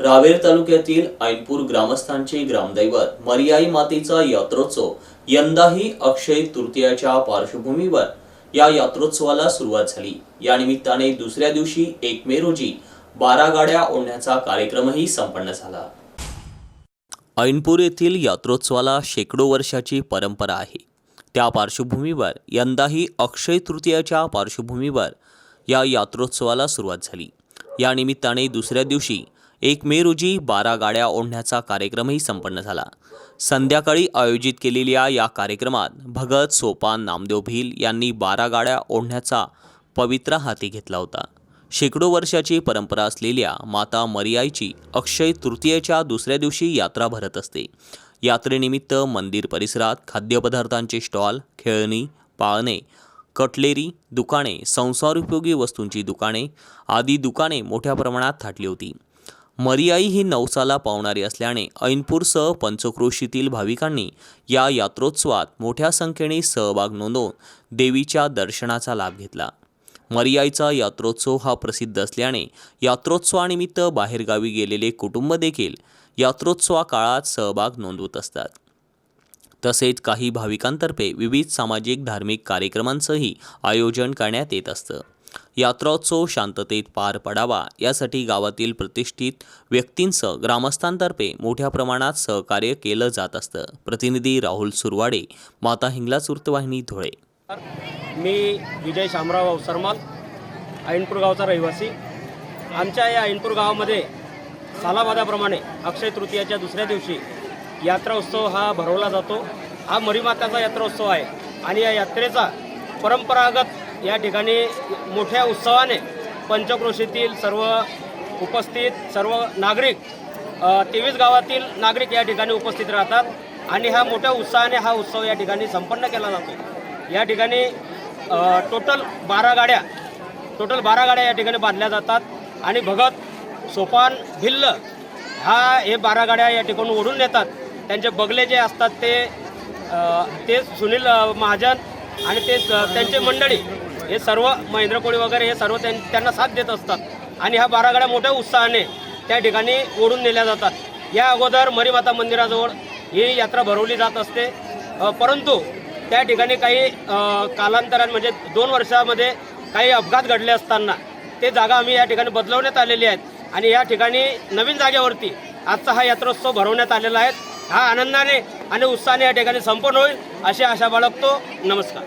रावेर तालुक्यातील ऐनपूर ग्रामस्थांचे ग्रामदैवत मर्याई मातेचा यात्रोत्सव यंदाही अक्षय तृतीयाच्या पार्श्वभूमीवर या यात्रोत्सवाला सुरुवात झाली. या निमित्ताने दुसऱ्या दिवशी एक मे रोजी बारा गाड्या ओढण्याचा कार्यक्रमही संपन्न झाला. ऐनपूर येथील यात्रोत्सवाला शेकडो वर्षाची परंपरा आहे. त्या पार्श्वभूमीवर यंदाही अक्षय तृतीयाच्या पार्श्वभूमीवर या यात्रोत्सवाला सुरुवात झाली. या निमित्ताने दुसऱ्या दिवशी एक मे रोजी बारा गाड्या ओढण्याचा कार्यक्रमही संपन्न झाला. संध्याकाळी आयोजित केलेल्या या कार्यक्रमात भगत सोपान नामदेव भील यांनी बारा गाड्या ओढण्याचा पवित्रा हाती घेतला होता. शेकडो वर्षाची परंपरा असलेल्या माता मरियाईची अक्षय तृतीयेच्या दुसऱ्या दिवशी यात्रा भरत असते. यात्रेनिमित्त मंदिर परिसरात खाद्यपदार्थांचे स्टॉल खेळणी पाळणे कटलेरी दुकाने संसारोपयोगी वस्तूंची दुकाने आदी दुकाने मोठ्या प्रमाणात थाटली होती. मरियाई ही नवसाला पावणारी असल्याने ऐनपूरसह पंचक्रोशीतील भाविकांनी या यात्रोत्सवात मोठ्या संख्येने सहभाग नोंदवून देवीच्या दर्शनाचा लाभ घेतला. मरियाईचा यात्रोत्सव हा प्रसिद्ध असल्याने यात्रोत्सवानिमित्त बाहेरगावी गेलेले कुटुंब देखील यात्रोत्सवा काळात सहभाग नोंदवत असतात. तसेच काही भाविकांतर्फे विविध सामाजिक धार्मिक कार्यक्रमांचंही आयोजन करण्यात येत असतं. यात्रोत्सव शांततेत पार पडावा यासाठी गावातील प्रतिष्ठित व्यक्तींसह ग्रामस्थांतर्फे मोठ्या प्रमाणात सहकार्य केलं जात असतं. प्रतिनिधी राहुल सुरवाडे माता हिंगलाज वृत्तवाहिनी धुळे. मी विजय शामराव अवसरमाल ऐनपूर गावचा रहिवासी. आमच्या या ऐनपूर गावामध्ये सालाबादाप्रमाणे अक्षय तृतीयाच्या दुसऱ्या दिवशी यात्रा उत्सव हा भरवला जातो. हा मरीमाताचा यात्रा उत्सव आहे आणि या यात्रेचा परंपरागत या ठिकाणी मोठ्या उत्सवाने पंचक्रोशीतील सर्व उपस्थित सर्व नागरिक तेवीस गावातील नागरिक या ठिकाणी उपस्थित राहतात आणि हा मोठ्या उत्साहाने हा उत्सव या ठिकाणी संपन्न केला जातो. या ठिकाणी टोटल बारा गाड्या टोटल बारा गाड्या या ठिकाणी बांधल्या जातात आणि भगत सोपान भिल्ल हा हे बारा गाड्या या ठिकाणी ओढून नेतात. त्यांचे बगले जे असतात ते ते सुनील महाजन आणि ते त्यांचे मंडळी हे सर्व महेंद्र कोळी वगैरे हे सर्व त्यां- त्यांना साथ देत असतात. आणि ह्या बारा गाड्या मोठ्या उत्साहाने त्या ठिकाणी ओढून नेल्या जातात. या अगोदर मरीमाता मंदिराजवळ ही यात्रा भरवली जात असते. परंतु त्या ठिकाणी काही अ, कालांतराने म्हणजे दोन वर्षामध्ये काही अपघात घडले असताना ते जागा आम्ही या ठिकाणी बदलवण्यात आलेली आहेत. आणि या ठिकाणी नवीन जागेवरती आजचा हा यात्रोत्सव भरवण्यात आलेला आहे. हा आनंदाने आणि उत्साहाने या ठिकाणी संपन्न होईल अशी आशा बाळगतो. नमस्कार.